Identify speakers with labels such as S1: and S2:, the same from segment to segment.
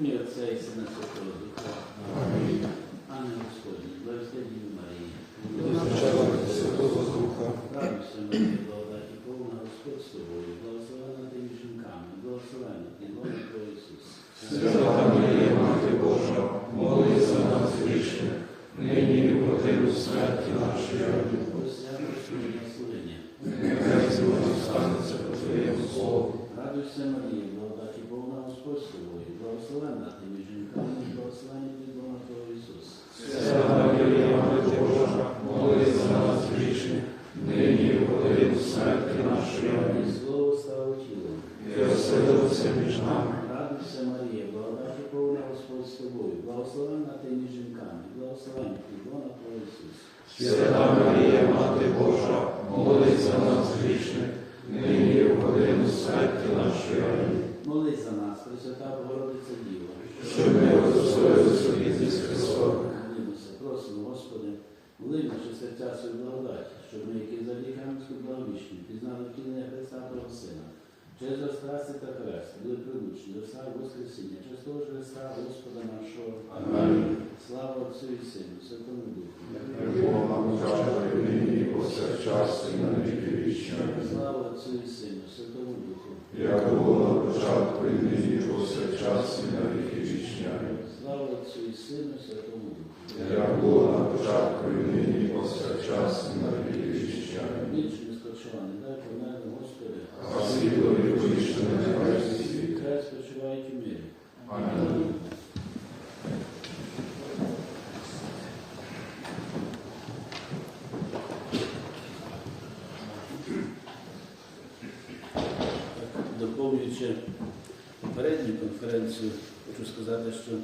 S1: Ім'я Отця і Сина Святого Духа. Ангел Господній, благословенні Марії.
S2: Начало Святого Духа,
S1: Радуйся, Марія, благодаті повна Господь з тобою, благословена ти між жінками, благословена ти, Боже Твій Ісус.
S2: Свята Марія, Мати Божа, молись за нас грішних, нині і в годину смерті нашої. Амінь.
S1: Освято благословення.
S2: Нехай сьогодні станеться по Твоєму Слову.
S1: Радуйся, Марія, благодаті повна Господь з тобою, благословена ти між жінками, благословена ти, Бога Твого Ісус.
S2: Свята Марія, Мати Божа, молись за нас грішних, нині і в годину смерті нашої.
S1: І
S2: Амінь.
S1: слово стало тілом.
S2: І оселилося між нами.
S1: Радуйся, Марія, благодаті повна Господь з тобою, благословена ти між жінками, благословена ти, Бога Твого Ісус.
S2: Свята Марія, Мати Божа, молись за нас грішних, нині і в годину смерті нашої. Амінь.
S1: Молись за нас, Пресвята Богородиця Діва.
S2: Щоб ми удостоїли обітниць Христових.
S1: Молимося, просимо, Господи, вли в наші серця свою благодать, щоб ми, які за Христу благовічні, пізнали втілення Христа Твого Сина, через страсті та хрест, були прилучні до слави Воскресіння, через того ж Христа Господа нашого.
S2: Амінь.
S1: Слава Отцю і Сину, Святому Духу.
S2: Бога початку і нині і повсякчас і на віки вічні.
S1: Слава Отцю і Сину, Святому Духу.
S2: Як було на початку і нині і повсякчас і на віки вічні.
S1: Слава Отцю і Сину, Святому Духу.
S2: Як було на початку і нині і повсякчас і на віки вічні.
S1: Ніч нескочуваний, дай померли, Господи.
S2: А світло і вічне нехай світ.
S1: Хай спочивають у мирі.
S2: Амінь.
S1: Так, Доповнюючи попередню конференцію, хочу сказати, що е,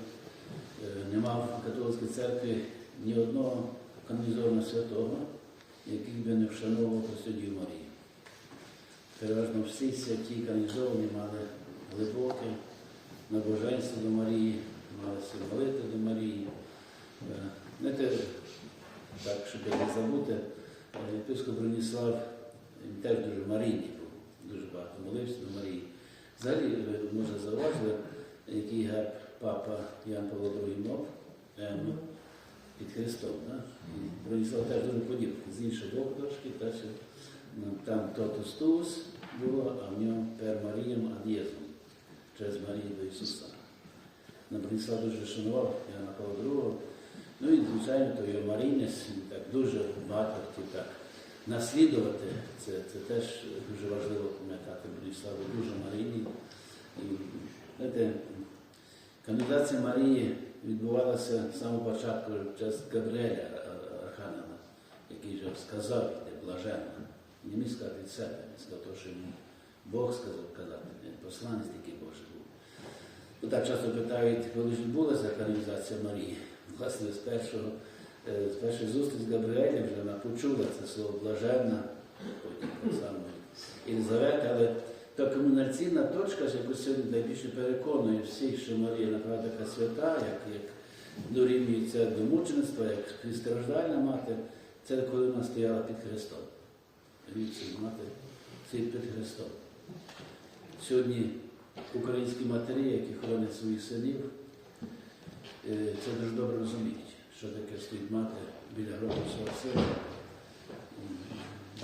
S1: нема в католицькій церкві ні одного канонізованого святого, який би не вшановував Пресвятію Марію. Переважно всі святі канонізовані мали глибоке набоженство до Марії, мали молити до Марії. Е, Знаєте, так, щоб не забути, е, єпископ Броніслав теж дуже марійний був, дуже багато молився до Марії. Взагалі, ви може зауважили, який герб папа Ян Павло II мав М під Христом. Да? І Броніслав теж дуже подібний, з іншого боку трошки, та що, ну, там тотус туус було, а в ньому пер Маріям ад'єзом, через Марію до Ісуса. На Броніслав дуже шанував Яна Павла II. Ну і, звичайно, то його марійність, так дуже багато так наслідувати. Це, це теж дуже важливо пам'ятати. Броніслав був дуже марійний. І, знаєте, канонізація Марії відбувалася з самого початку час Габріеля Архангела, який же сказав, йде блаженно. Не міг сказати від себе, він сказав, то, що йому Бог сказав казати, не посланець такий Божий був. Ну, так часто питають, коли ж відбулася канонізація Марії. Власне, з першого, з першої зустрічі з Габріелем вже вона почула це слово блаженна, потім так само Єлизавета, але та комунікаційна точка, ж яку сьогодні найбільше переконує всіх, що Марія направда така свята, як, як дорівнюється до мучеництва, як христорождальна мати, це коли вона стояла під Христом. Мати стоїть під Христом. Сьогодні українські матері, які хоронять своїх синів, е, це дуже добре розуміють, що таке стоїть мати біля гробу свого сина.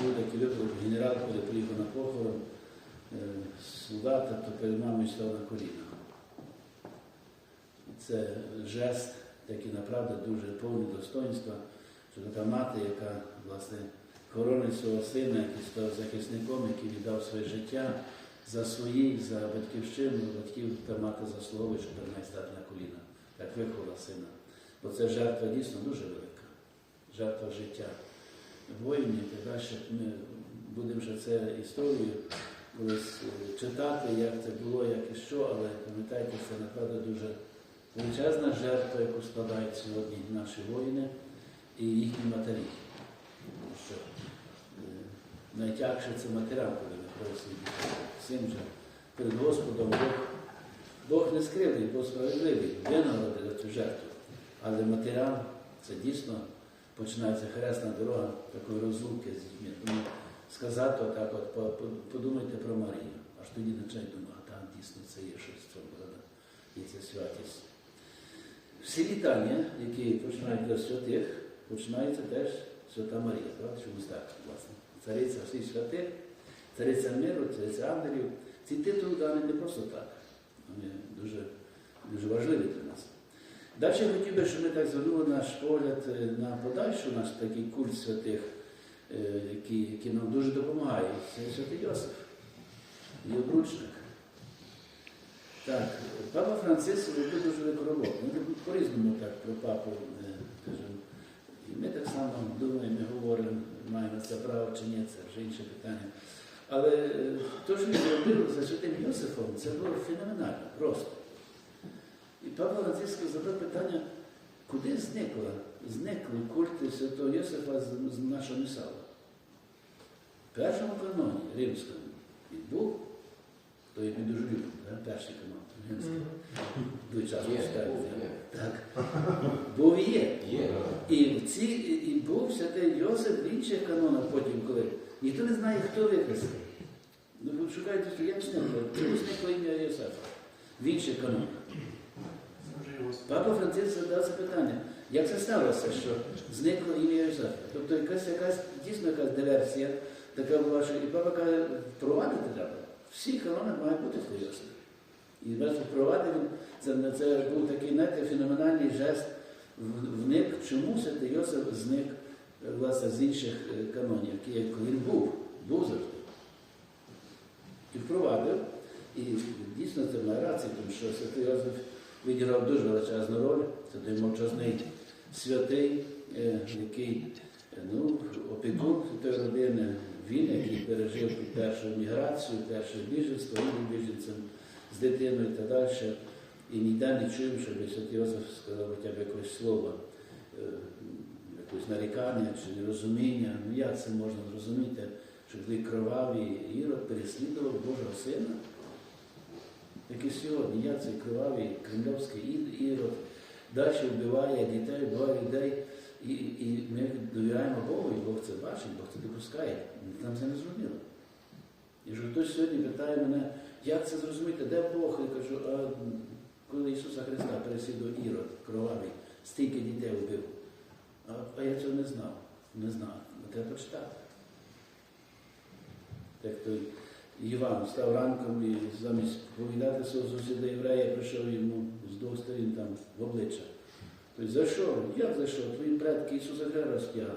S1: Був такий випадок, генерал, коли приїхав на похорон е, солдата, то перед мамою став на коліна. Це жест, такий направду дуже повний достоинства, що така мати, яка власне хоронить свого сина, який став захисником, який віддав своє життя за своїх, за батьківщину, батьків та мати заслуговує, щоб принаймні стати на коліна, як виховала сина. Бо це жертва дійсно дуже велика, жертва життя воїнів і далі. Ми будемо ще це історію колись е, читати, як це було, як і що, але пам'ятайте, це направду дуже величезна жертва, яку складають сьогодні наші воїни і їхні матері. Тому що е, найтягше це матерям, коли ми просимо всім же перед Господом Бог, Бог не скривий, Бог справедливий, винагородив цю жертву. Але матерям це дійсно починається хресна дорога такої розлуки з дітьми. Тому сказати отак, от, по- по- подумайте про Марію, аж тоді почнуть думати, а там дійсно це є щось цього. і ця святість. Всі вітання, які починають до святих, починається теж Свята Марія, правда? Чомусь так, власне. Цариця всіх святих, цариця миру, цариця ангелів. Ці титули дані не просто так. Вони дуже, дуже важливі для нас. Далі хотів би, щоб ми так звернули наш погляд е, на подальшу наш такий культ святих, е, який, який нам дуже допомагає. Це святий Йосиф, і обручник. Так, папа Франциск робив дуже велику роботу. Ми по-різному так про папу е, кажемо. І ми так само думаємо, говоримо, маємо це право чи ні, це вже інше питання. Але те, що він зробив за святим Йосифом, це було феноменально, просто. Папа Франциск задав питання, куди зникла, зникли культи святого Йосифа з, з нашого місала? В першому каноні римському він був, то як ми дуже любимо, перший канон римський. Дуже часто. Так. Був і є.
S2: Є.
S1: І в ці і і був святий Йосип в інших канонах потім, коли ніхто не знає, хто викреслив. Ну, ви шукаєте, що як зникло, чому зникло ім'я Йосифа в інших канонах. Папа Франциск задав це питання. Як це сталося, що зникло ім'я Йосифа? Тобто якась, якась дійсно якась диверсія така була, що і папа каже, впровадити треба. Всі канони має бути свій Йосиф. І бачите, впровадив він, це, це був такий знаєте, феноменальний жест вник, чому святий Йосиф зник е, власне, з інших е, канонів, які він був, був завжди. І впровадив. І дійсно це має рацію, тому що святий Йосиф відіграв дуже величезну роль. Це той мовчазний святий, е, який е, ну, опікун тої родини, він, який пережив першу міграцію, перше біженство, і був біженцем з дитиною та далі. І ніде не чуємо, щоб святий Йосиф сказав хоча б якось слово, е, якось нарікання чи нерозуміння. Ну як це можна зрозуміти, що коли кровавий ірод переслідував Божого сина? Як сьогодні, я цей кривавий кремльовський ірод далі вбиває дітей, вбиває людей, і, і ми довіряємо Богу, і Бог це бачить, Бог це допускає. Нам це не зрозуміло. І що хтось сьогодні питає мене, як це зрозуміти, де Бог? Я кажу, а коли Ісуса Христа переслідував ірод кровавий, стільки дітей вбив. А, а я цього не знав. Не знав. Треба почитати. Так той Іван став ранком і замість повідати свого сусіда єврея, прийшов йому з двох сторін там в обличчя. Тобто за що? Як за що? Твої предки Ісуса Христа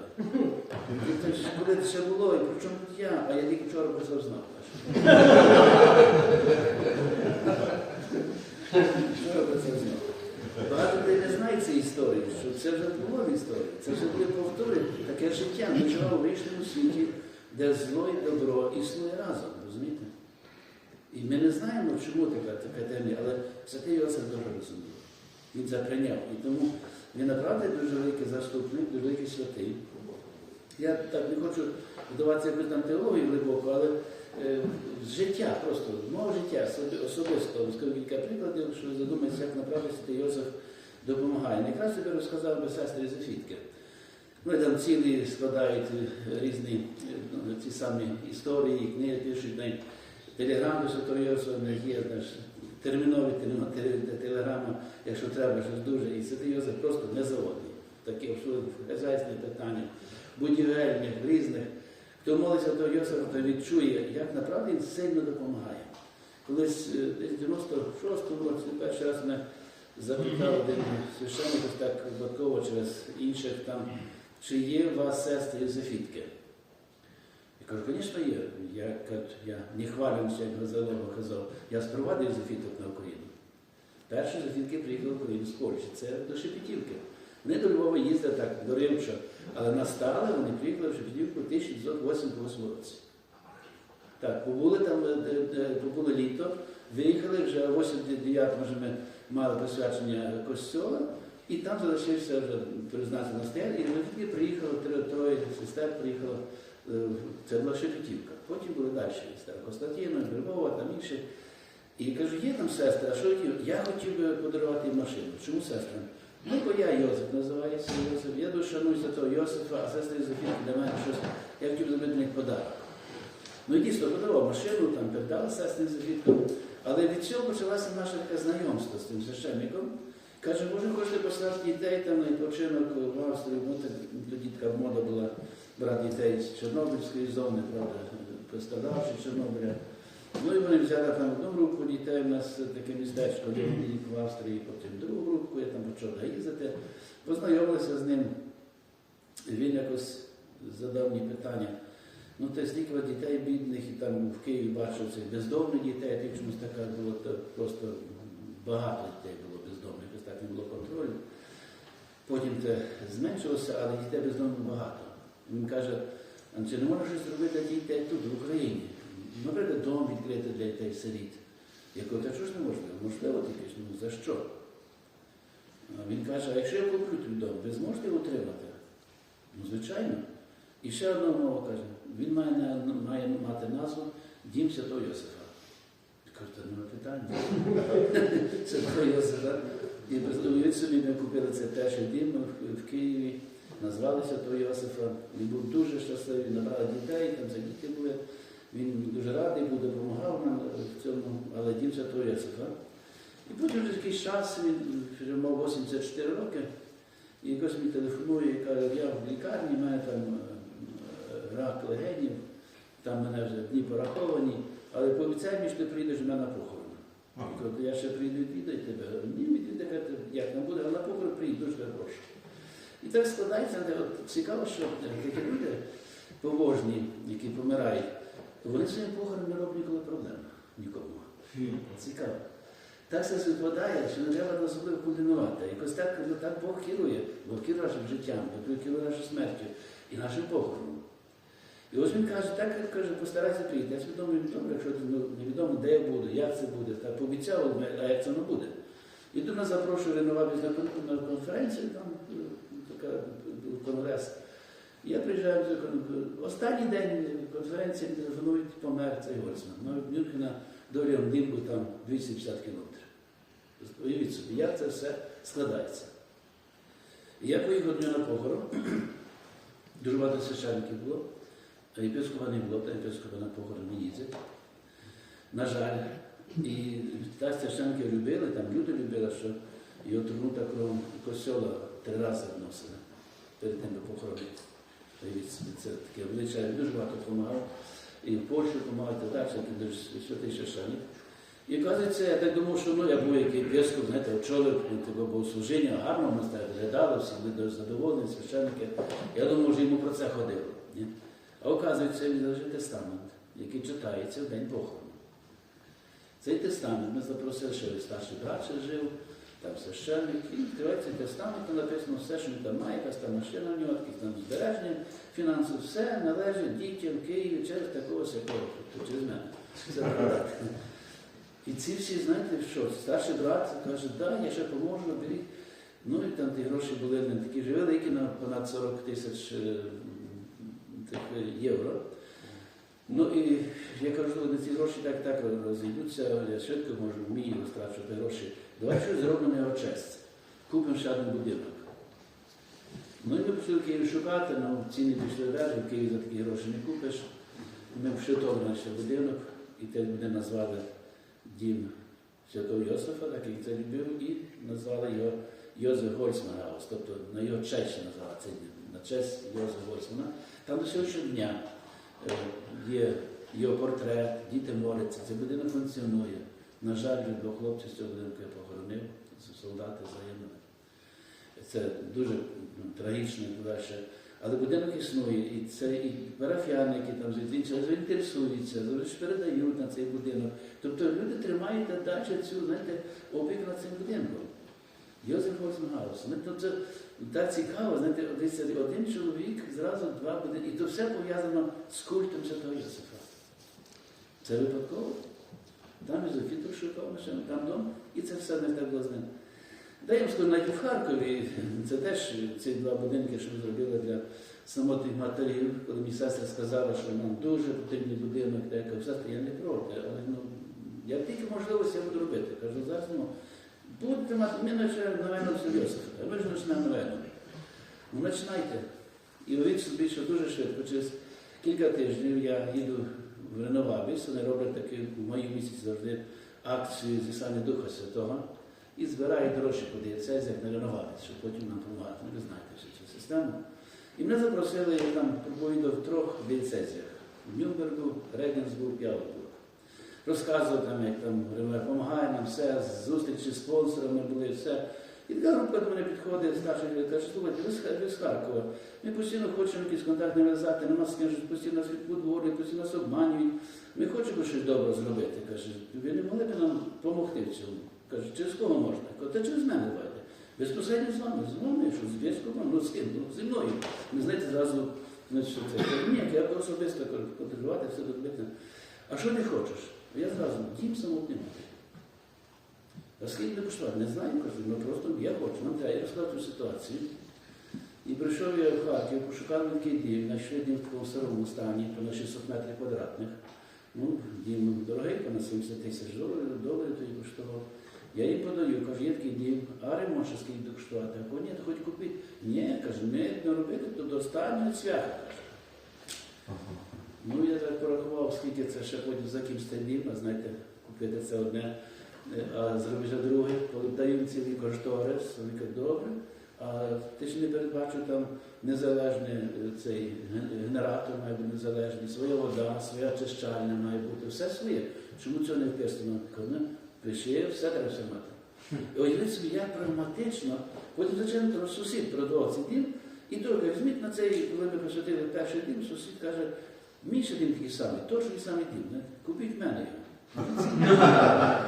S1: це коли це ще було, і при чому тут я? А я тільки вчора про знав. Вчора про це знав. Багато людей не знають цієї історії, що це вже було в історії. Це вже буде повторює таке життя. Ми живемо в вічному світі, де зло і добро існує разом, розумієте? І ми не знаємо, чому така, тема, але святий Йосиф дуже розумів. Він це прийняв. І тому він направді дуже великий заступник, дуже великий святий. Я так не хочу вдаватися якусь там теологію глибоко, але е, життя просто, мого життя особисто, скажу кілька прикладів, що ви задумаєтеся, як направді святий Йосиф допомагає. Якраз тобі розказав би сестри Зефітки. Вони там цілі складають е, різні е, ну, ці самі історії, книги пишуть на телеграму Святого Йосифа, в є знаєш, термінові теле- теле- телеграми, якщо треба щось дуже. І Святий Йосиф просто не заводить. Такі хазяйські питання, будівельних, різних. Хто молиться до Йосифа, то відчує, як направді він сильно допомагає. Колись е, десь в 96-му році перший раз мене запитав один священник так випадково через інших там, чи є у вас сестри Йозефітки. Я кажу, звісно, є. Я, я не хвалююся, як Газалова казав, я спровадив Йозефіток на Україну. Перші Йозефітки приїхали в Україну з Польщі, це до Шепетівки. Вони до Львова їздили так, до Римча, але настали вони приїхали в Шепетівку в 1988 році. Так, побули там, е, побули літо, виїхали вже 89 може ми мали посвячення костьола, і там залишився вже призначений монастир, і ми тоді приїхали, троє, сестер приїхало, е, це була Шепетівка. Потім були далі Старокостатіна, Львова, там інші. І кажу, є там сестри, а що? Я хотів би подарувати машину. Чому сестра? Ну, бо я Йосип називаюся Йосип. Я дуже шаную святого Йосифа, а сестри Зофіки для мене щось. Я хотів зробити них подарок. Ну і дійсно подарував машину, там передали сестрі Зофітку. Але від цього почалося наше таке знайомство з тим священником. Каже, може, хочете послати дітей там на відпочинок в Австрію, ну, тоді така мода була брати дітей з Чорнобильської зони, правда, пострадавши Чорнобиля. Ну і вони взяли там одну групу дітей, у нас таке містечко в Австрії, потім другу групу, я там почав їздити, познайомилися з ним. Він якось задав мені питання. Ну, та стільки дітей бідних, і там в Києві бачив цих бездомних дітей, а чомусь така було то просто багато дітей було бездомних, ось так не було контролю. Потім це зменшилося, але дітей бездомних багато. Він каже, чи не можна щось зробити дітей тут, в Україні? Наприклад, дом відкрити для дітей сиріт. Я кажу, та що ж неможливо? Можливо, тільки ж, ну за що? Він каже, а якщо я куплю той дом, ви зможете його утримати? Ну, звичайно. І ще одна умова каже, він має, має мати назву Дім Святого Йосифа. Я кажу, та нема питання. Святого Йосифа. І уявіть собі, ми купили цей перший дім в, Києві, назвали Святого Йосифа. Він був дуже щасливий, набрали дітей, там за діти були. Він дуже радий був, допомагав нам в цьому, але дім Святого Йосифа. І потім вже якийсь час, він вже мав 84 роки, і якось мені телефонує і каже, я в лікарні, в мене там е, рак легенів, там мене вже дні пораховані, але пообіцяй мені, що ти прийдеш до мене на похорон. Я я ще прийду відвідаю тебе. Ні, відвідаю, каже, як не буде, але похорон прийду, дуже гроші. І так складається, де от цікаво, що такі люди побожні, які помирають, вони своїм похорон не роблять ніколи проблем нікому. Цікаво. Так все співпадає, що не треба особливо координувати. Якось так, ну, так Бог керує. Бог керує нашим життям, Бог керує нашою смертю і нашим похороном. І ось він каже, так як каже, постарайся прийти. Я свідомо відомо, якщо ну, невідомо, де я буду, як це буде, так пообіцяв, а як це не буде. І тут нас запрошує Ренувабіс на конференцію, там е, така е, конгрес. Я приїжджаю до останній день конференції телефонують помер цей Гольцман. Ну, від Мюнхена до Ліондинку там 250 кілометрів. Уявіть собі, як це все складається. І я поїхав до нього на похорон. Дуже багато священників було. А єпископа не було, та єпископа на похорон не. На жаль. І так священники любили, там люди любили, що його турнута кров косьола три рази вносили перед тим, як похоронити. Це таке величезне, дуже багато допомагав. І в Польщі допомагав, і так далі, який святий священник. І оказується, я так думав, що ну, я був як єпископ, знаєте, очолив того богослужіння, гарно ми так виглядали, всі були задоволені, священники. Я думав, що йому про це ходило. Ні? А оказується, він лежить тестамент, який читається в день похорону. Цей тестамент ми запросили, що старший брат ще жив, там священник, і відкривається тестамент, там написано все, що він там має, якась там машина в нього, якісь там збереження фінансів, все належить дітям Києві через такого сякого, тобто через мене. І ці всі, знаєте, що старший брат каже, да, я ще поможу, беріть. Ну і там ті гроші були не такі ж великі, на понад 40 тисяч е, тих е, євро. Ну і я кажу, на ці гроші так так розійдуться, я швидко можу, вмію розтрачувати гроші. Давай щось зробимо його честь. Купимо ще один будинок. Ну і ми почали в шукати, ну ціни пішли вверх, в Києві за такі гроші не купиш. Ми вшитовили наш будинок, і те буде назвали дім Святого Йосифа, так як це любив, і назвали його Йозеф Гольцман Гаус, тобто на його честь назвали цей дім, на честь Йозефа Гольцмана. Там до сьогоднішнього дня е, є його портрет, діти моляться, цей будинок функціонує. На жаль, вже двох хлопців з цього будинку я похоронив, солдати загинули. Це дуже ну, трагічно і далі. Але будинок існує, і це і парафіяни, які там звідси заінтересуються, завжди передають на цей будинок. Тобто люди тримають далі цю, знаєте, опіку над цим будинком. Йозеф Гольцмангаус. Ну, то так цікаво, знаєте, дивіться, один чоловік, зразу два будинки. І то все пов'язано з культом Святого Йосифа. Це випадково. Там Ізофітр шукав машину, там дом, і це все не так було з ним. Та вам скажу, навіть в Харкові, це теж ці два будинки, що ми зробили для самотних матерів, коли мені сестра сказала, що нам дуже потрібний будинок, я кажу, сестра, я не проти, але ну, я тільки можливості буду робити. Кажу, зараз ну, будете мати, ми починаємо новину в а ми ж починаємо новину. Ну, починайте. І уявіть собі, що дуже швидко, через кілька тижнів я їду в Реновабіс, вони роблять такі в мої місяці завжди акцію зісання Духа Святого і збирають гроші по дієцезіях на реновацію, щоб потім нам допомагати. Ну, ви знаєте всю цю систему. І мене запросили я там проповідав в трьох дієцезіях. В Нюрнбергу, Регенсбург і Аутбург. Розказував там, як там допомагає нам все, зустрічі з спонсорами були, все. І така група до мене підходить, старший каже, слухайте, ви з з Харкова. Ми постійно хочемо якісь контакти нав'язати, на нас скажуть, постійно нас відбудовують, постійно нас обманюють. Ми хочемо щось добре зробити. Каже, ви не могли б нам допомогти в цьому? Каже, через кого можна? Кажу, та через мене давайте. Безпосередньо з вами, з вами, що зв'язку вам, ну з ким, ну зі мною. Не знаєте, зразу, значить, це. Ні, я особисто контролювати, все зробити. А що ти хочеш? Я зразу, дім самотній мати. А скільки не коштувати? Не знаю, кажу, ну просто я хочу, нам треба. Я розказав цю ситуацію. І прийшов я в Харків, пошукав такий дім, знайшли дім в такому старому стані, то на 600 метрів квадратних. Ну, дім дорогий, понад 70 тисяч доларів, доларів тоді коштував. Я їм подаю, кажу, є такий дім, а ремонт скільки буде коштувати? А кажу, ні, то хоч купити. Ні, каже, ми не робити, то до останнього цвяха, каже. Ну, я так порахував, скільки це ще потім за цей а знаєте, купити це одне, е, а зробити друге, коли дають цілий кошторис, вони кажуть, добре. А ти ж не бачив там незалежний е, цей генератор має бути незалежний, своя вода, своя очищальня має бути, все своє. Чому цього не вписано? Кажу, ну, Пиши, все треба все мати. І уявіть собі, як прагматично, потім, звичайно, сусід продавав цей дім, і той візьміть на цей, коли ми посвятили перший дім, сусід каже, ще дім такий самий, точно такий самий дім, купіть в мене його.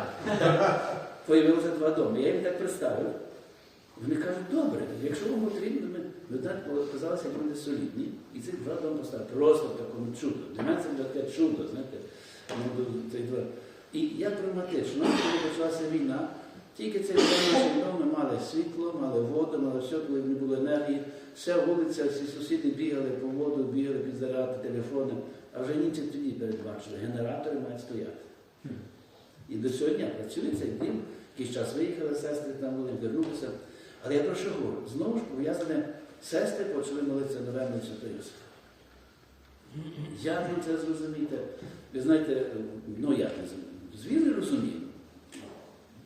S1: Появилося два доми. Я їм так представив. Вони кажуть, добре, якщо вам потрібно, ми ви знаєте, показалися люди солідні, і цих два доми поставили. Просто в такому чудо. Для мене це було таке чудо, знаєте. Ну. І як драматично, коли почалася війна, тільки цей наші доми мали світло, мали воду, мали все, коли не було енергії. Вся вулиця, всі сусіди бігали по воду, бігали під заряд, телефони. А вже німці тоді передбачили, генератори мають стояти. І до сьогодні працює цей дім. Якийсь час виїхали сестри, там були, вернулися. Але я про що говорю? Знову ж пов'язане, сестри почали молитися верну Святого Йосифа. Як ви це зрозумієте? Ви знаєте, ну як не? З віри розумію.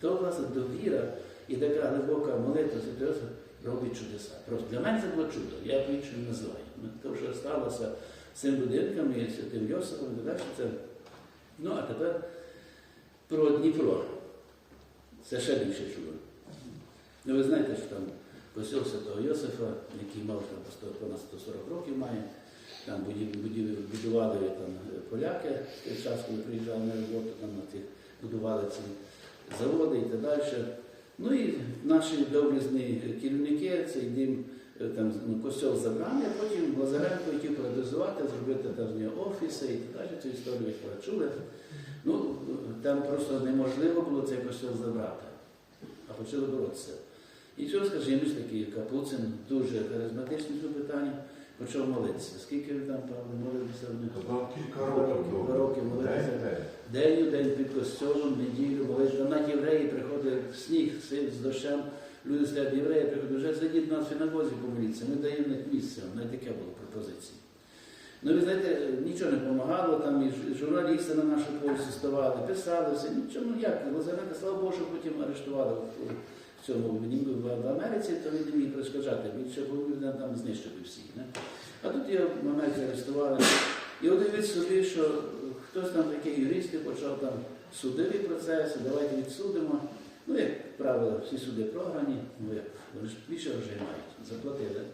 S1: То, власне, довіра і така глибока молитва Святого Йосифа робить чудеса. Просто для мене це було чудо, я по-іншому не називаю. Ну, То, що сталося з цим будинком і святим Йосифом, і далі це. Ну, а тепер про Дніпро. Це ще більше чудо. Ну, ви знаєте, що там костюм Святого Йосифа, який мав там понад 140 років має, там будували там поляки в той час, коли приїжджали на роботу, там на тих будували ці заводи і так далі. Ну і наші доблесні керівники, цей дім, е, там ну, костьол забрали, а потім Лазаренко хотів приватизувати, зробити нього офіси і так далі. Цю історію ви почули. Ну, там просто неможливо було цей костьол забрати, а почали боротися. І що скажімо, такий Капуцин, дуже харизматичний в питанні, почав молитися. Скільки він там Павло, молився в них?
S2: Кілька років.
S1: Два роки молитися.
S2: День,
S1: у день під костьолом, неділю, молитися. Навіть євреї приходять в сніг, з дощем. Люди стоять, євреї приходять, вже зайдіть на синагозі помоліться, ми даємо них місце. Навіть таке було пропозиція. Ну, ви знаєте, нічого не допомагало, там і журналісти на нашу повісті ставали, писали все, нічого, ну як, Лазаренка, слава Богу, що потім арештували в, він в, Америці, то він не міг перешкоджати, він ще він там знищив би всіх. Не? А тут його в Америці арестували. І уявіть собі, що хтось там такі юристи почав там судові процеси, давайте відсудимо. Ну, як правило, всі суди програні, ну як, вони ж більше грошей мають, заплатили.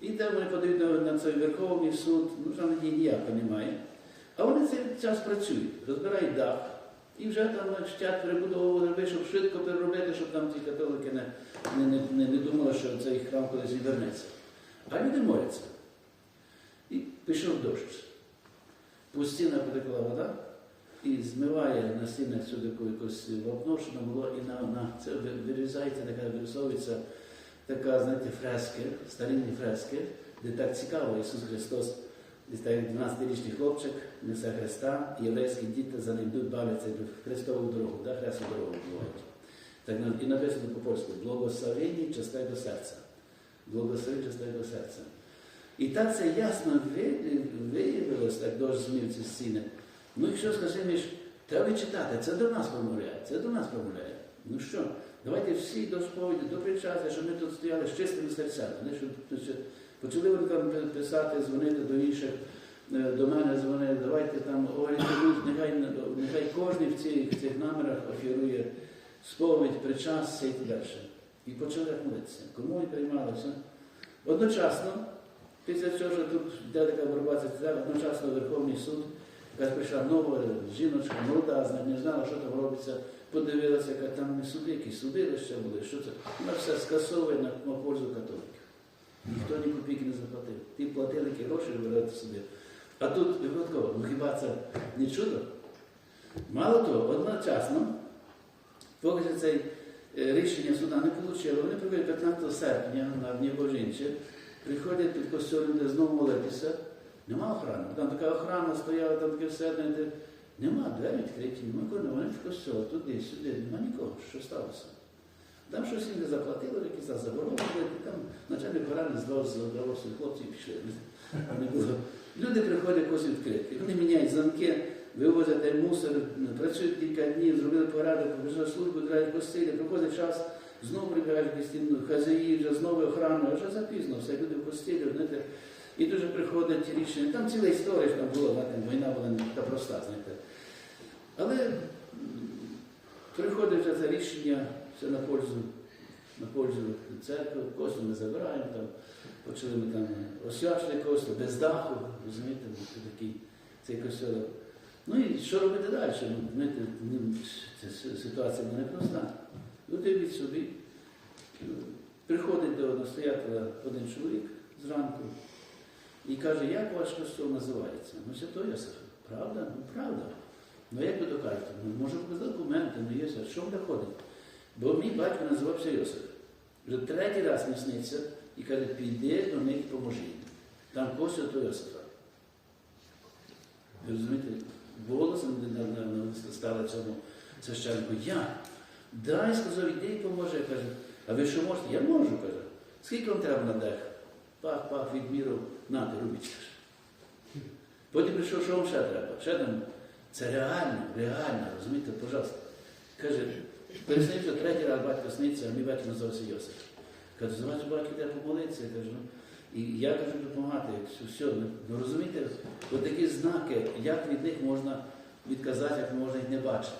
S1: І там вони подають на, цей Верховний суд, ну там надії немає. А вони цей час працюють, розбирають дах. І вже там хочуть перебудову щоб швидко переробити, щоб там ті католики не, не, не, не, думали, що цей храм колись відвернеться. А люди моляться. І пішов дощ. По стінах потекла вода і змиває на стінах сюди якось вапно, що там було, і на, на це вирізається, така вирисовується така, знаєте, фрески, старинні фрески, де так цікаво Ісус Христос, десь так як 12-річний хлопчик несе Христа, і єврейські діти за ним йдуть, бавляться в Христову дорогу, да, Хресту дорогу бувають. Так і написано по-польську, благословенні частай до серця. Благословенні частай до серця. І так це ясно ви- виявилось, так дуже змів ці стіни. Ну і що скажи між Треба читати, це до нас промовляє, це до нас промовляє. Ну що, давайте всі до сповіді, до причастя, щоб ми тут стояли з чистими серцями. Почали вони там писати, дзвонити до інших, е, до мене дзвонили, давайте там орієнтують, нехай, нехай кожен в цих, в цих намірах офірує сповідь, причастя і так далі. І почали молитися. Кому і приймалося. Одночасно, після цього що тут йде така боротьба, одночасно Верховний суд, яка прийшла нова жіночка, молода, не знала, що там робиться, подивилася, яка там не суди, які судилища були, що це. Вона все скасовує на, на пользу католиків. Ніхто ні копійки не заплатив. Ті платили які гроші вибирати собі. А тут випадково, ну хіба це не чудо? Мало того, одночасно, поки що це е, рішення суда не отримали, вони приходять 15 серпня на Дні Божинче, приходять під костюм, де знову молитися. Нема охорони. Там така охорона стояла, там таке все, де нема, двері відкриті, нема кого, вони в костюм, туди, сюди, нема нікого, що сталося. Там щось їм не заплатили, якісь заборони, там охорони здав з удовольствия хлопці і пішли. Люди приходять когось відкрити. Вони міняють замки, вивозять мусор, працюють кілька днів, зробили порядок, побіжали службу, грають костилі, проходить час, знову ті, ну, хазяї, вже знову охрана, вже запізно, все люди в костилі, знаєте. І дуже приходить рішення. Там ціла історія там була, знаєте, війна була не така проста, знаєте. Але приходить вже це рішення, все на пользу, на пользу церкви, ми забираємо, там, почали ми там освячити костю, без даху, розумієте, ну, такий цей костюм. Ну і що робити далі? Ну, знаєте, ну, ця ситуація була непроста. Люди від собі. Ну, Приходить до настоятеля один чоловік зранку і каже, як ваш костюм називається? Ну, Святой Йосиф. Правда? Ну, правда. Ну як ви докажете? Ну, може показати документи, ну є, що буде ходить? Бо мій батько називався Йосиф. Вже третій раз мені сниться і каже, піди до них і поможи. Там костю то Йосифа. Ви розумієте, голосом стали цьому священнику. Я. Дай, сказав, іди і поможи. Каже, а ви що можете? Я можу, каже. Скільки вам треба на дах? Пах, пах, відміру, нати, робіть. Потім прийшов, що вам ще треба? Ще там. Це реально, реально, розумієте, пожалуйста. Каже, переснився третій раз батько сниться, а мій батько називався Йосиф. Каже, за ваш батько йде помолитися. Я кажу, і я кажу допомагати. Все. Ну, ну розумієте, от такі знаки, як від них можна відказати, як можна їх не бачити.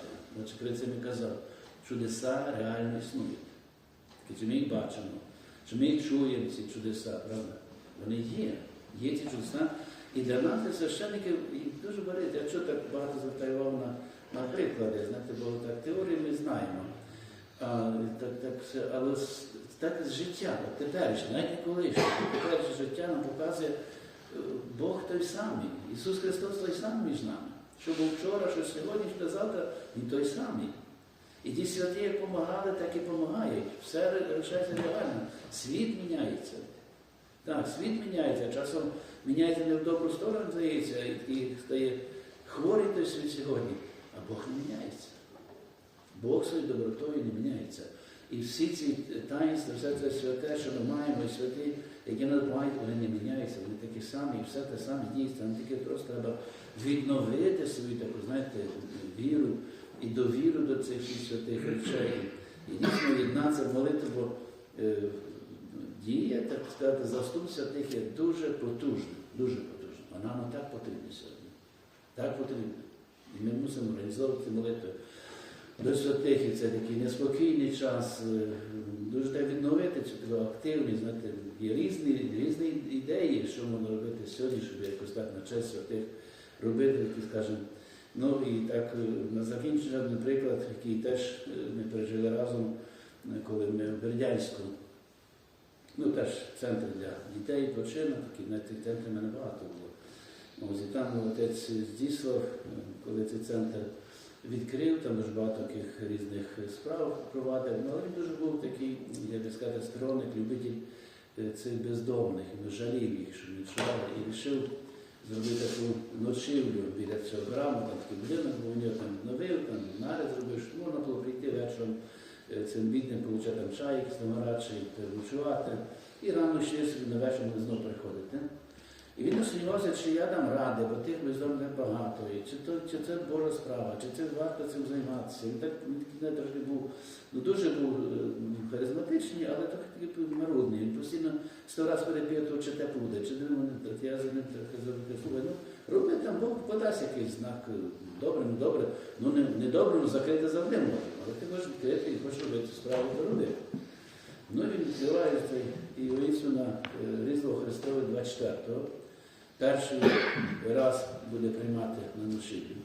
S1: Перед цим і казав, чудеса реально існують. Чи ми їх бачимо, чи ми їх чуємо, ці чудеса, правда? Вони є, є ці чудеса. І для нас, для священників, дуже болить. Я чого так багато звертаю увагу на, на приклади, знаєте, бо так теорії ми знаємо. А, так, так, але так з життя, теперішнє, навіть не колишнє, теперішнє життя нам показує е, Бог той самий. Ісус Христос той самий між нами. Що був вчора, що сьогодні, що завтра, Він той самий. І ті святі як допомагали, так і допомагають. Все лишається реально. Світ міняється. Так, світ міняється, часом міняється не в добру сторону, здається, і, стає хворий той світ сьогодні, Бог не міняється. Бог своєю добротою не міняється. І всі ці таїнства, все це святе, що ми маємо, і святі, які нас мають, вони не міняються, вони такі самі, і все те саме дійсно. Нам тільки просто треба відновити свою таку, знаєте, віру і довіру до цих святих речей. І дійсно єднатися в молитву, бо е, дія, так сказати, заступ святих є дуже потужна, дуже потужна. Вона нам так потрібна сьогодні. Так потрібно. І ми мусимо організовувати молитви до святих, і це такий неспокійний час. е, Дуже треба відновити цю активність. Знаєте, є різні, різні ідеї, що можна робити сьогодні, щоб якось так на честь святих робити, такі, скажімо. Ну і так е, на закінчення один приклад, який теж е, ми пережили разом, коли ми в Бердянську. Ну, теж центр для дітей, такий на цих центрів мене багато було. Ось і там отець здійснював, е, коли цей центр відкрив, там дуже багато таких різних справ провадив. Ну, але він дуже був такий, як би сказати, сторонник, любитель е, цих бездомних, і жалів їх, що відчували, і вирішив зробити таку ночівлю біля цього храму, там такий будинок, бо він його там відновив, там наряд зробив, що можна було прийти вечором е, цим бідним, получати там чай, якийсь там гарячий, переночувати. І рано ще собі на вечір знову приходити. І він сумнівався, чи я дам ради, бо тих бездомних багато, і чи, то, чи це Божа справа, чи це варто цим займатися. Він так він не трошки був, ну дуже був е, харизматичний, але трохи народний. Він постійно сто раз перепитував, чи те буде, чи не мене. От Я за ним трохи завжди ну роби там, Бог подасть якийсь знак, е, добре, не добре. Ну не, не добре, ну закрити завжди можна. Але ти можеш відкрити і хочеш робити справу, то роби. Ну він відкриває і воїнство на е, Різдво Христове 24-го. Перший раз буде приймати на ношибі.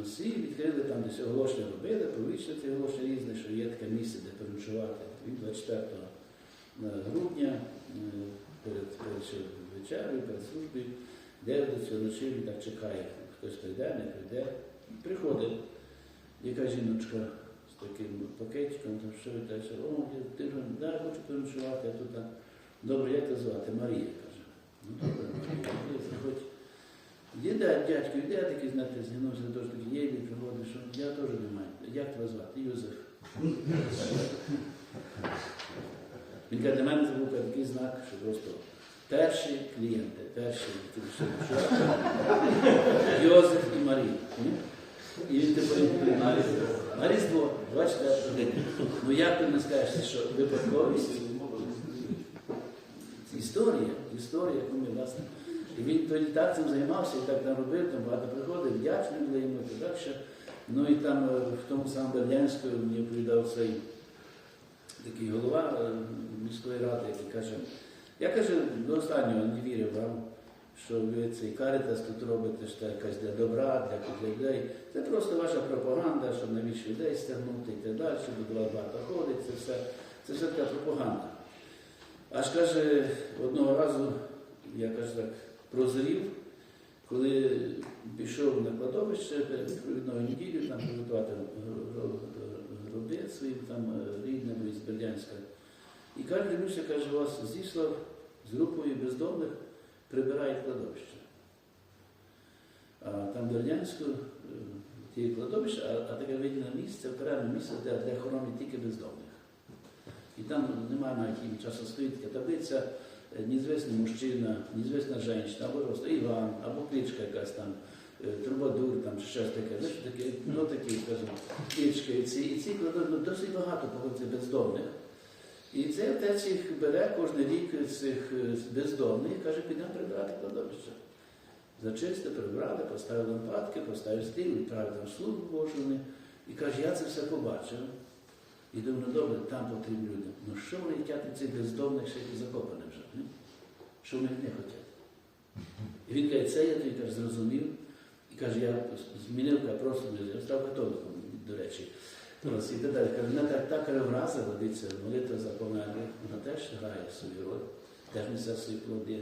S1: Ось, І відкрили там десь оголошення робили, повіщили ці оголошення різне, що є таке місце, де переночувати. Від 24 грудня е, перед, перед ще перед службою, дивиться ночі, так чекає, хтось прийде, не прийде. Приходить яка жіночка з таким пакетиком, там що ви каже, о, ти да, я хочу переночувати, а тут. Добре, як тебе звати? Марія. Ну заходь. Іде, дядько, іде, такий, знаєте, згинувся, теж такий є, він приходить, що я теж не маю. Як тебе звати? Юзеф. Він каже, для мене це був такий знак, що просто перші клієнти, перші, Йозеф і Марія. І він тепер. На Різдво, 24 години. Ну як ти не скажеш, що випадковість? Історія, історія, яку ми власне. І він тоді так цим займався і так там робив, там багато приходив, вдячні були йому і так далі. Ну і там е, в тому самому Бердянську мені оповідав цей такий голова е, міської ради, який каже, я каже, до останнього не вірив вам, що ви цей карітас тут робите, що якась для добра, для, людей. Це просто ваша пропаганда, щоб навіщо людей стягнути і так далі, до багато ходить, це все, це все така пропаганда. Аж каже, одного разу, я каже так, прозрів, коли пішов на кладовище перед провідною неділю, там приготувати гроби своїм там е, рідним із Бердянська. І каже, дивлюся, каже, вас зійшло з групою бездомних, прибирають кладовище. А там Бердянську е, ті кладовище, а, а таке видіне місце, окреме місце, де, де хоронять тільки бездомних. І там немає навіть часу стоїть таблиця, е, неізвісний мужчина, неізвісна жінка, або просто Іван, або кличка якась там, е, трубадур, там, чи щось таке, знаєш, таке, ну такі, скажімо, клички. І ці, і ці кладуть ну, досить багато походить бездомних. І цей отець їх бере кожен рік цих е, бездомних і каже, підемо прибирати кладовище. Зачисти, прибрали, поставили лампадки, поставив стіл, відправив там службу Божу. І каже, я це все побачив. І думаю, ну добре, там потрібні люди. Ну що вони хочуть цих бездомних ще й закопаних вже? ні? Що вони не хочуть? І він каже, це я тоді каже, зрозумів. І каже, я змінив просто я став католиком, до речі. І так далі. Каже, мене так, так вразила, дивіться, молитва за померлих, вона теж грає свою роль, теж несе свої плоди.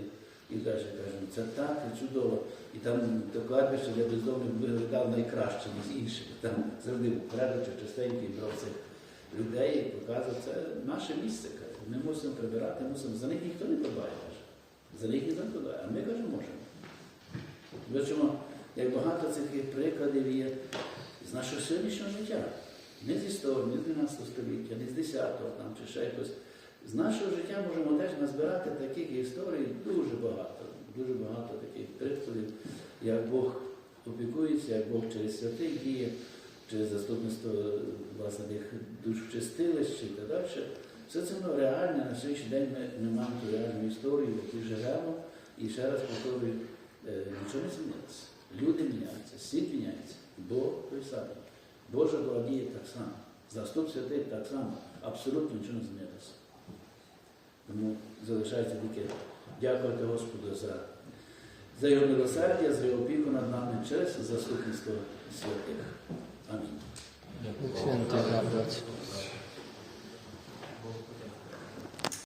S1: І каже, каже, це так і чудово. І там то кладбище для бездомних виглядав найкраще, ніж інші. Там завжди був порядочок, чистенький, брав цих людей і показував, це наше місце. Ми мусимо прибирати, мусимо. За них ніхто не подбає. За них ніхто не подбає, а ми каже, можемо. Бачимо, як багато цих прикладів є з нашого сьогоднішнього життя. Не з історії, не з 12 століття, не з 10-го там, чи ще якось. З нашого життя можемо теж назбирати таких історій дуже багато, дуже багато таких прикладів, як Бог опікується, як Бог через святих діє, через заступництво власне чистилищ і так далі. Все це воно реальне, на сьогоднішній день ми, ми маємо ту реальну історію, в якій живемо, і ще раз повторюю, е, нічого не змінилося. Люди міняються, світ міняється, Бог той самий. Божа володіє так само. Заступ святий так само. Абсолютно нічого не змінилося. Тому залишається тільки дякувати Господу за, за його милосердя, за його опіку над нами через заступництво святих. Amen. Święty Gabriel.